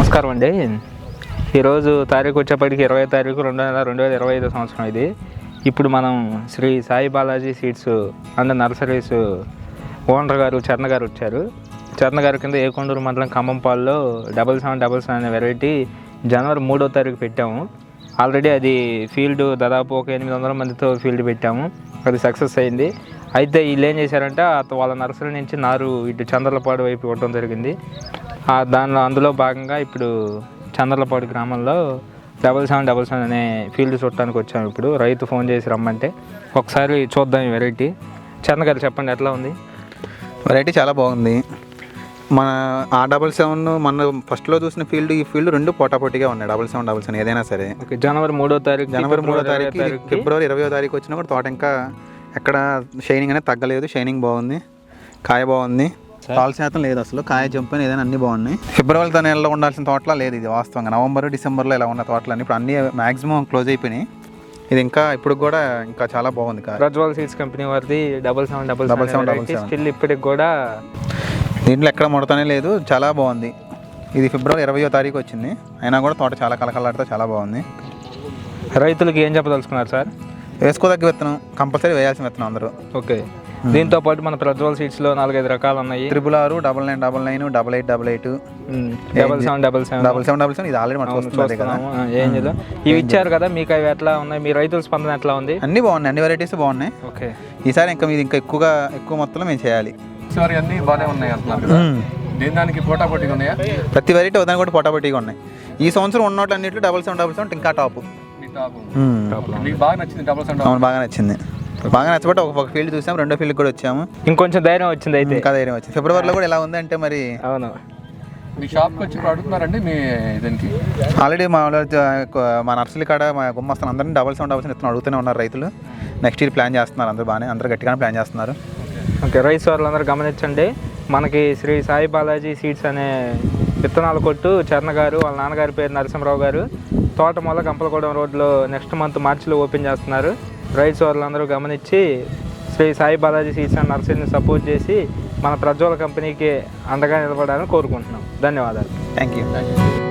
నమస్కారం అండి. ఈరోజు తారీఖు వచ్చేప్పటికి ఇరవై తారీఖు రెండు వేల రెండు వేల ఇరవై ఐదో సంవత్సరం ఇది. ఇప్పుడు మనం Shri Sai Balaji seeds and nurseries owner గారు చరణ గారు వచ్చారు. చరణ గారి కింద ఏకొండూరు మండలం ఖమ్మంపాల్లో డబల్ సెవెన్ డబల్ సెవెన్ అనే వెరైటీ జనవరి మూడో తారీఖు పెట్టాము. ఆల్రెడీ అది ఫీల్డ్ దాదాపు ఒక ఎనిమిది వందల మందితో ఫీల్డ్ పెట్టాము. అది సక్సెస్ అయింది. అయితే వీళ్ళు ఏం చేశారంటే అత- వాళ్ళ నర్సరీ నుంచి నారు ఇటు చంద్రలపాడు వైపు ఇవ్వడం జరిగింది. దానిలో అందులో భాగంగా ఇప్పుడు చంద్రలపాడు గ్రామంలో డబల్ సెవెన్ డబల్ సెవెన్ అనే ఫీల్డ్ చూడటానికి వచ్చాము ఇప్పుడు. రైతు ఫోన్ చేసి రమ్మంటే ఒకసారి చూద్దాం ఈ వెరైటీ. చంద్ర గారు చెప్పండి ఎట్లా ఉంది? వెరైటీ చాలా బాగుంది. మన ఆ డబల్ సెవెన్ మన ఫస్ట్లో చూసిన ఫీల్డ్ ఈ ఫీల్డ్ రెండు పోటాపోటీగా ఉన్నాయి. డబల్ సెవెన్ డబల్ సెవెన్ ఏదైనా సరే. జనవరి మూడో తారీఖు జనవరి మూడో తారీఖు. ఫిబ్రవరి ఇరవయో తారీఖు వచ్చినా కూడా తోట ఇంకా ఎక్కడ షైనింగ్ అనేది తగ్గలేదు. షైనింగ్ బాగుంది. కాయ బాగుంది. పాల శాతం లేదు అసలు. కాయ జంప్ అని ఏదైనా అన్ని బాగున్నాయి. ఫిబ్రవరితో నెలలో ఉండాల్సిన తోటలా లేదు ఇది వాస్తవంగా. నవంబర్ డిసెంబర్లో ఇలా ఉన్న తోటలన్నీ ఇప్పుడు అన్ని మాక్సిమం క్లోజ్ అయిపోయినాయి. ఇది ఇంకా ఇప్పుడు కూడా ఇంకా చాలా బాగుంది కాయ. ప్రజ్వల్ సీడ్స్ కంపెనీ వారిది double seven double Double seven double seven. Still ఇప్పటికి కూడా దీంట్లో ఎక్కడ ముడతనే లేదు చాలా బాగుంది. ఇది ఫిబ్రవరి ఇరవయో తారీఖు వచ్చింది. అయినా కూడా తోట చాలా కలకలాడితే చాలా బాగుంది. రైతులకు ఏం చెప్పదలుచుకున్నారు సార్? వేసుకోదగ్గ విత్తనం కంపల్సరీ వేయాల్సిన విత్తనం అందరూ. ఓకే. దీంతో పాటు మన ప్రజ్వల్ సీడ్స్లో నాలుగైదు రకాలు ఉన్నాయి. త్రిబుల్ ఆరు double nine double nine double eight double eight. Double seven double seven. Double seven double seven ఇది ఆల్రెడీ మనకు వస్తుంది అదే కదా. ఏం చేద్దాం? ఇవి ఇచ్చారు కదా మీకు అవి ఎట్లా ఉన్నాయి? మీ రైతుల స్పందన ఎట్లా ఉంది? అన్నీ బాగున్నాయి అన్ని వెరైటీస్ బాగున్నాయి. ఓకే. ఈసారి ఇంకా మీరు ఇంకా ఎక్కువగా ఎక్కువ మొత్తంలో మేము చేయాలి. సారీ అన్ని బాగానే ఉన్నాయి అంటున్నారు కదా. దేని దానికి పోటా పోటీగా ఉన్నాయా? ప్రతి వెరైటీ ఒకదాని కూడా పొటాపొటీగా ఉన్నాయి. ఈ సంవత్సరం ఉన్నోట్లు అన్నింటిలో డబల్ సెవెన్ డబల్ సెవెన్ ఇంకా టాప్. టాప్. మీకు బాగా నచ్చింది డబుల్ సెవెన్ అవును బాగా నచ్చింది. బాగా నచ్చబట్టి ఒక ఫీల్డ్ చూసాం రెండో ఫీల్డ్ కూడా వచ్చాము. ఇంకొంచెం ధైర్యం వచ్చింది అయితే. ఇంకా ధైర్యం వచ్చింది. ఫిబ్రవరిలో కూడా ఎలా ఉంది అంటే మరి అవును. మీ షాప్కి వచ్చి అడుగుతున్నారండి మీ దీనికి ఆల్రెడీ మా మా నర్సరీ కాడ మా గుమ్మస్తాను అందరినీ డబల్ సెవెన్ డబల్ సెవెన్ ఇస్తున్నారు అడుగుతూనే ఉన్నారు రైతులు. నెక్స్ట్ ఇయర్ ప్లాన్ చేస్తున్నారు అందరూ బాగానే అందరూ గట్టిగానే ప్లాన్ చేస్తున్నారు. ఓకే రైస్ వాళ్ళందరూ గమనించండి. మనకి శ్రీ సాయి బాలాజీ సీడ్స్ అనే విత్తనాల కొట్టు చరణ గారు వాళ్ళ నాన్నగారి పేరు నరసింహరావు గారు తోటమూల కంపలగూడెం రోడ్లో నెక్స్ట్ మంత్ మార్చిలో ఓపెన్ చేస్తున్నారు. రైస్ వాళ్ళందరూ గమనించి శ్రీ సాయి బాలాజీ అండ్ నర్సరీని సపోర్ట్ చేసి మన ప్రజ్వల కంపెనీకి అండగా నిలబడాలని కోరుకుంటున్నాం. ధన్యవాదాలు. Thank you thank you